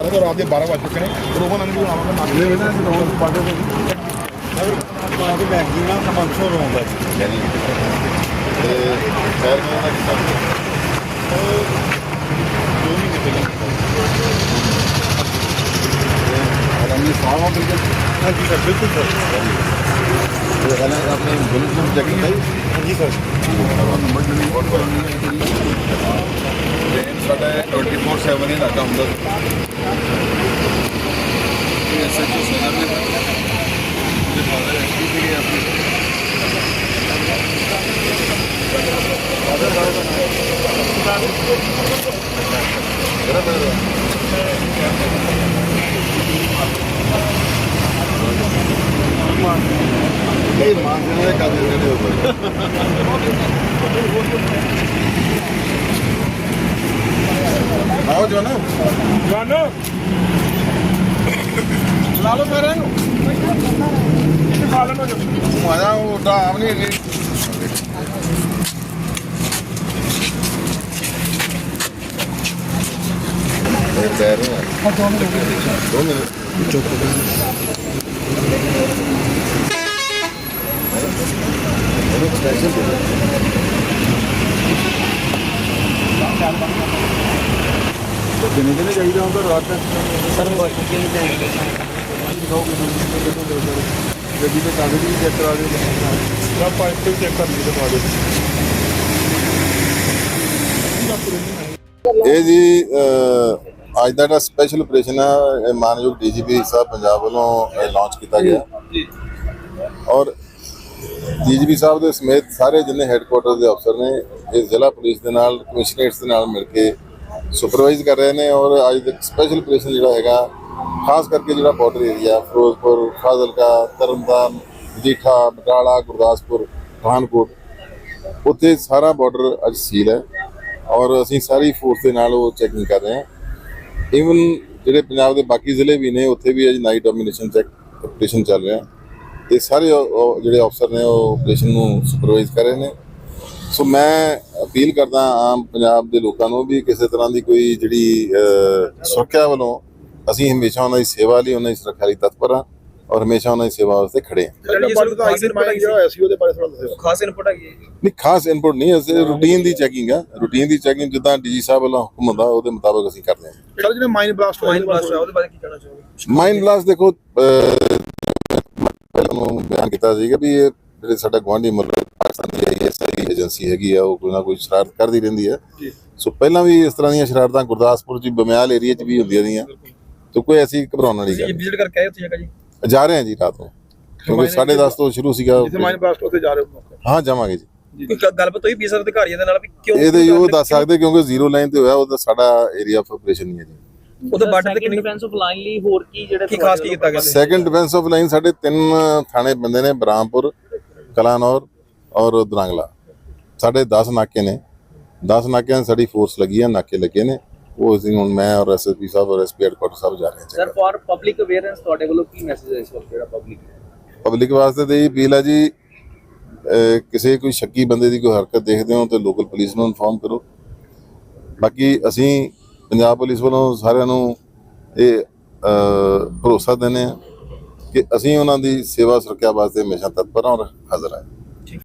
ਉਹ ਰਾਤ ਦੇ 12 ਵਜ ਚੁੱਕੇ ਨੇ। ਰੋਮਨ ਅੰਦਰ ਨੂੰ ਆਵਾਂਗਾ ਨਾਲੇ ਵੇ ਨਾ ਰੋਮਨ ਪਾਟੇ ਤੋਂ ਬਾਅਦ ਬੈਂਕਿੰਗ ਨਾਲ ਕਮਰਸ਼ੀਅਲ ਹੁੰਦਾ ਯਾਨੀ ਤੇ ਸ਼ਹਿਰ ਨੂੰ ਉਹਨਾਂ ਕੀਤਾ ਦੋ ਮਹੀਨੇ ਪਹਿਲਾਂ ਅਰਾਮੀ ਸਾਵਾ ਬਿਲਕੁਲ ਹਾਂਜੀ ਸਰ ਬਿਲਕੁਲ ਸਰ। ਸਾਡਾ 24/7 ਹੀ ਲੱਗਾ ਹੁੰਦਾ ਇਹ ਐਸਐਚਓ ਸਦਰ ਨੇ ਜੇ ਫਾਦਰ ਐਸਪੀ ਸੀਗੇ ਆਪਣੀ ਇਹ ਮਾਨ ਦੇ ਕਾਦੇ ਜਿਹੜੇ ਗਏ। ਆਓ ਜੋ ਨਾ ਗਨ ਲਾ ਲਓ ਸਾਰਿਆਂ ਨੂੰ। ਇਹ ਖਾ ਲੈਣੋ ਜੋ ਆਇਆ ਉਹ ਤਾਂ ਆਮ ਨਹੀਂ ਹੈਗੀ। ਇਹ ਪੈਰ ਹੈ ਦੋ ਮਿੰਟ। ਇਹਨੂੰ ਸਪੈਸ਼ਲ ਦੇ ਦਿਓ। ਕਿੰਨੇ ਚਾਹੀਦਾ ਹੁੰਦਾ ਰਾਤ ਤੱਕ ਸਰ ਕਿੰਨੇ ਦਿਨ ਗੱਡੀ ਦੇ ਕਾਗਜ਼ ਵੀ ਚੈੱਕ ਕਰਾ ਦਿਓ ਨਾ ਪਾਈਪ ਤੇ ਚੈੱਕ ਕਰ ਲਈ ਦਿਖਾ ਦਿਓ ਇਹ ਜੀ ਅਹ, ਅੱਜ ਦਾ ਜਿਹੜਾ ਸਪੈਸ਼ਲ ਆਪਰੇਸ਼ਨ ਹੈ ਮਾਨਯੋਗ ਡੀਜੀਪੀ ਸਾਹਿਬ ਪੰਜਾਬ ਵੱਲੋਂ ਲਾਂਚ ਕੀਤਾ ਗਿਆ ਔਰ ਡੀਜੀਪੀ ਸਾਹਿਬ ਦੇ ਸਮੇਤ ਸਾਰੇ ਜਿੰਨੇ ਹੈੱਡਕੁਆਟਰ ਦੇ ਅਫਸਰ ਨੇ, ਇਹ ਜ਼ਿਲ੍ਹਾ ਪੁਲਿਸ ਦੇ ਨਾਲ ਕਮਿਸ਼ਨਰੇਟਸ ਦੇ ਨਾਲ ਮਿਲ ਕੇ ਸੁਪਰਵਾਈਜ਼ ਕਰ ਰਹੇ ਨੇ ਔਰ ਅੱਜ ਦਾ ਸਪੈਸ਼ਲ ਆਪਰੇਸ਼ਨ ਜਿਹੜਾ ਹੈਗਾ, ਖਾਸ ਕਰਕੇ ਜਿਹੜਾ ਬਾਰਡਰ ਏਰੀਆ ਫਿਰੋਜ਼ਪੁਰ, ਫਾਜ਼ਿਲਕਾ, ਤਰਨਤਾਰਨ, ਮਜੀਠਾ, ਬਟਾਲਾ, ਗੁਰਦਾਸਪੁਰ, ਪਠਾਨਕੋਟ, ਉੱਥੇ ਸਾਰਾ ਬਾਰਡਰ ਅੱਜ ਸੀਲ ਹੈ ਔਰ ਅਸੀਂ ਸਾਰੀ ਫੋਰਸ ਦੇ ਨਾਲ ਉਹ ਚੈਕਿੰਗ ਕਰ ਰਹੇ ਹਾਂ। ਇਵਨ ਜਿਹੜੇ ਪੰਜਾਬ ਦੇ ਬਾਕੀ ਜ਼ਿਲ੍ਹੇ ਵੀ ਨੇ, ਉੱਥੇ ਵੀ ਅੱਜ ਨਾਈਟ ਡੋਮੀਨੇਸ਼ਨ ਚੈੱਕ ਆਪਰੇਸ਼ਨ ਚੱਲ ਰਿਹਾ ਤੇ ਸਾਰੇ ਜਿਹੜੇ ਅਫਸਰ ਨੇ ਉਹ ਆਪਰੇਸ਼ਨ ਨੂੰ ਸੁਪਰਵਾਈਜ਼ ਕਰ ਰਹੇ ਨੇ। ਸੋ ਮੈਂ ਅਪੀਲ ਕਰਦਾ ਆਮ ਪੰਜਾਬ ਦੇ ਲੋਕਾਂ ਨੂੰ ਵੀ ਕਿਸੇ ਤਰ੍ਹਾਂ ਦੀ ਕੋਈ ਜਿਹੜੀ ਸੁਰੱਖਿਆ ਵੱਲੋਂ ਅਸੀਂ ਹਮੇਸ਼ਾ ਉਹਨਾਂ ਦੀ ਸੇਵਾ ਲਈ ਉਹਨਾਂ ਦੀ ਸੁਰੱਖਿਆ ਲਈ ਤਤਪਰ ਹਾਂ ਔਰ ਹਮੇਸ਼ਾ ਉਹਨਾਂ ਦੀ ਸੇਵਾ ਵਾਸਤੇ ਖੜੇ ਜਿਹੜਾ ਜਿਹੜਾ ਹੋਇਆ। ਨਹੀਂ ਖਾਸ ਇਨਪੁਟ ਨਹੀਂ ਅਸੀਂ ਰੂਟੀਨ ਦੀ ਚੈਕਿੰਗ ਆ। ਰੂਟੀਨ ਦੀ ਚੈਕਿੰਗ ਜਿੱਦਾਂ ਡੀਜੀ ਸਾਹਿਬ ਵੱਲੋਂ ਹੁਕਮ ਹੁੰਦਾ ਉਹਦੇ ਮੁਤਾਬਕ ਅਸੀਂ ਕਰਦੇ ਹਾਂ। ਸਰ ਜਿਹਨੇ ਮਾਈਂਡ ਬਲਾਸਟ ਹੋਇਆ ਬਾਰੇ ਬਲਾਸਟ ਉਹਦੇ ਬਾਰੇ ਕੀ ਕਹਿਣਾ ਚਾਹੋਗੇ? ਮਾਈਂਡ ਬਲਾਸਟ ਦੇਖੋ ਪਹਿਲਾਂ ਨੂੰ ਬਿਆਨ ਕੀਤਾ ਸੀਗਾ ਵੀ ਇਹ ਜਿਹੜੇ ਸਾਡਾ ਗਵਾਂਢੀ ਮੁਲਕ ਪਾਕਿਸਤਾਨ ਦੀ ਆਈਐਸਆਈ ਏਜੰਸੀ ਹੈਗੀ ਆ ਉਹ ਕੋਈ ਨਾ ਕੋਈ ਸ਼ਰਾਰਤ ਕਰਦੀ ਰਹਿੰਦੀ ਜੀ। ਸੋ ਪਹਿਲਾਂ ਵੀ ਇਸ ਤਰ੍ਹਾਂ ਦੀਆਂ ਸ਼ਰਾਰਤਾਂ ਗੁਰਦਾਸਪੁਰ ਚ ਬਮਿਆਲ ਏਰੀਆ ਚ ਵੀ ਹੁੰਦੀਆਂ ਰਹੀਆਂ। ਤੇ ਕੋਈ ਐਸੀ ਘਬਰਾਉਣ ਵਾਲੀ ਗੱਲ ਵਿਜ਼ਿਟ ਕਰਕੇ ਆਏ ਉੱਥੇ ਜਗ੍ਹਾ ਜੀ। ਜਾ ਰਹੇ ਹਾਂ ਜੀ ਰਾਤ ਨੂੰ। ਕਿਉਂਕਿ 10:30 ਤੋਂ ਸ਼ੁਰੂ ਸੀਗਾ। ਜਿੱਥੇ ਮਾਈਂਡ ਬਲਾਸਟ ਉੱਥੇ ਜਾ ਰਹੇ ਹੋ ਹਾਂ ਜਾਵਾਂਗੇ ਜੀ। ਕੋਈ ਗੱਲਬਾਤ ਹੋਈ ਪੀਸਰ ਅਧਿਕਾਰੀਆਂ ਦੇ ਨਾਲ ਵੀ ਕਿਉਂ ਇਹਦੇ ਉਹ ਦੱਸ ਸਕਦੇ ਕਿਉਂਕਿ ਜ਼ੀਰੋ ਲਾਈਨ ਤੇ ਹੋਇਆ ਉਹ ਤਾਂ ਸਾਡਾ ਏਰੀਆ ਆਫ ਆਪਰੇਸ਼ਨ ਨਹੀਂ ਹੈ ਜੀ। ਉਹਦੇ ਬਾਰਡਰ ਤੇ ਕਿੰਨੀ ਡਿਫੈਂਸ ਆਫ ਲਾਈਨ ਲਈ ਹੋਰ ਕੀ ਜਿਹੜੇ ਕੀ ਖਾਸ ਕੀ ਕੀਤਾ ਗਿਆ ਸੀ? ਸੈਕੰਡ ਡਿਫੈਂਸ ਆਫ ਲਾਈਨ ਸਾਡੇ ਤਿੰਨ ਥਾਣੇ ਬੰਦੇ ਨੇ ਬਰਾਮਪੁਰ ਕਲਾਨੌਰ ਔਰ ਦਰਾਂਗਲਾ। ਸਾਡੇ 10 ਨਾਕੇ ਨੇ। 10 ਨਾਕਿਆਂ ਸਾਡੀ ਫੋਰਸ ਲੱਗੀ ਹੈ ਨਾਕੇ ਲੱਗੇ ਨੇ। ਉਹ ਅਸੀਂ ਹੁਣ ਮੈਂ ਔਰ ਐਸਐਸਪੀ ਸਾਹਿਬ ਔਰ ਐਸਪੀ ਹੈਡਕੁਆਟਰ ਸਾਹਿਬ ਜਾ ਰਹੇ ਹਾਂ। ਸਰ ਫॉर ਪਬਲਿਕ ਅਵੇਅਰੈਂਸ ਤੁਹਾਡੇ ਵੱਲੋਂ ਕੀ ਮੈਸੇਜ ਹੈ ਇਸ ਵਕਤ ਜਿਹੜਾ ਪਬਲਿਕ ਪਬਲਿਕ ਵਾਸਤੇ ਤੇ ਇਹ ਅਪੀਲ ਹੈ ਜੀ ਕਿਸੇ ਕੋਈ ਸ਼ੱਕੀ ਬੰਦੇ ਦੀ ਕੋਈ ਹਰਕਤ ਦੇਖਦੇ ਹੋ ਤੇ ਲੋਕਲ ਪੁਲਿਸ ਨੂੰ ਇਨਫੋਰਮ ਕਰੋ। ਬਾਕੀ ਅਸੀਂ ਪੰਜਾਬ ਪੁਲਿਸ ਵੱਲੋਂ ਸਾਰਿਆਂ ਨੂੰ ਇਹ ਭਰੋਸਾ ਦਿੰਦੇ ਹਾਂ ਕਿ ਅਸੀਂ ਉਹਨਾਂ ਦੀ ਸੇਵਾ ਸੁਰੱਖਿਆ ਵਾਸਤੇ ਹਮੇਸ਼ਾ ਤਤਪਰ ਹਾਂ ਔਰ ਹਾਜ਼ਰ ਹਾਂ।